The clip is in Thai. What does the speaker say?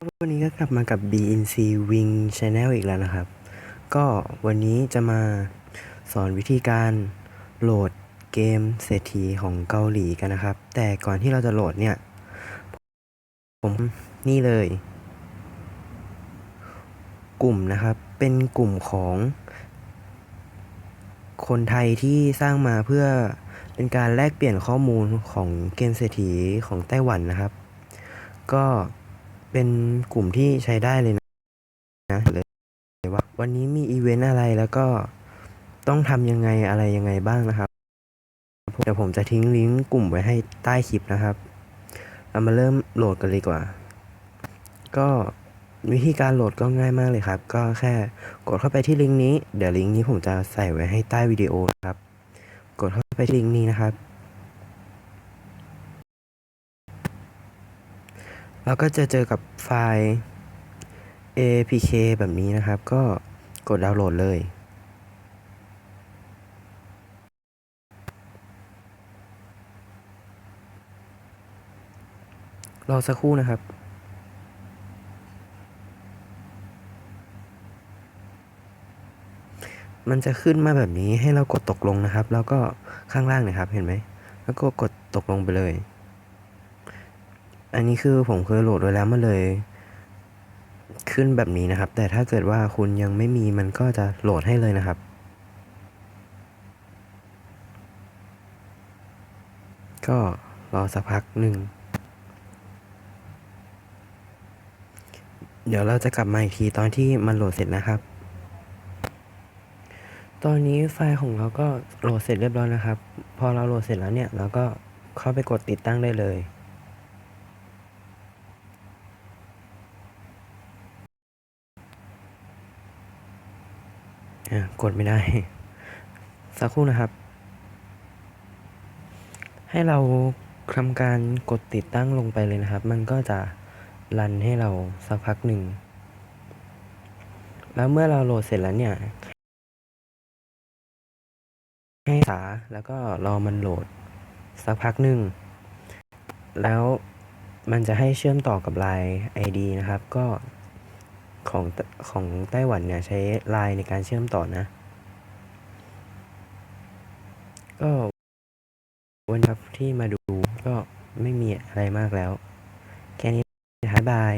วันนี้ก็กลับมากับ BNC Wing Channel อีกแล้วนะครับ ก็วันนี้จะมาสอนวิธีการโหลดเกมเศรษฐีของเกาหลีกันนะครับ แต่ก่อนที่เราจะโหลดเนี่ย ผมนี่เลย กลุ่มนะครับ เป็นกลุ่มของ คนไทยที่สร้างมาเพื่อเป็นการแลกเปลี่ยนข้อมูลของเกมเศรษฐีของไต้หวันนะครับ ก็ เป็นกลุ่มที่ใช้ได้เลยนะนะเลยว่าวันนี้มีอีเวนต์อะไรแล้วก็ต้องทำยังไงอะไรยังไงบ้างนะครับเดี๋ยวผมจะทิ้งลิงก์กลุ่มไว้ให้ใต้คลิปนะครับ เรามาเริ่มโหลดกันเลยกว่า ก็วิธีการโหลดก็ง่ายมากเลยครับ ก็แค่กดเข้าไปที่ลิงก์นี้ เดี๋ยวลิงก์นี้ผมจะใส่ไว้ให้ใต้วิดีโอนะครับ กดเข้าไปที่ลิงก์นี้นะครับ เราก็จะเจอกับไฟล์ APK แบบนี้นะครับ ก็กดดาวน์โหลดเลย รอสักครู่นะครับมันจะขึ้นมาแบบนี้ให้เรากดตกลงนะครับ แล้วก็ข้างล่างนะครับเห็นไหม แล้วก็กดตกลงไปเลย อันนี้คือผมเคยโหลดไว้แล้วมันเลย ขึ้นแบบนี้นะครับ แต่ถ้าเกิดว่าคุณยังไม่มีมันก็จะโหลดให้เลยนะครับ ก็รอสักพักหนึ่ง เดี๋ยวเราจะกลับมาอีกทีตอนที่มันโหลดเสร็จนะครับ ตอนนี้ไฟล์ของเราก็โหลดเสร็จเรียบร้อยนะครับ พอเราโหลดเสร็จแล้วเนี่ยเราก็เข้าไปกดติดตั้งได้เลย กดไม่ได้ สักครู่นะครับ ให้เราทำการกดติดตั้งลงไปเลยนะครับ มันก็จะรันให้เราสักพักหนึ่ง แล้วเมื่อเราโหลดเสร็จแล้วเนี่ย ให้ษาแล้วก็รอมันโหลดสักพักหนึ่ง แล้วมันจะให้เชื่อมต่อกับ Line ID นะครับ ก็ ของของไต้หวันเนี่ยใช้ไลน์ในการเชื่อมต่อนะ ก็วันครับที่มาดูก็ไม่มีอะไรมากแล้ว แค่นี้นะบาย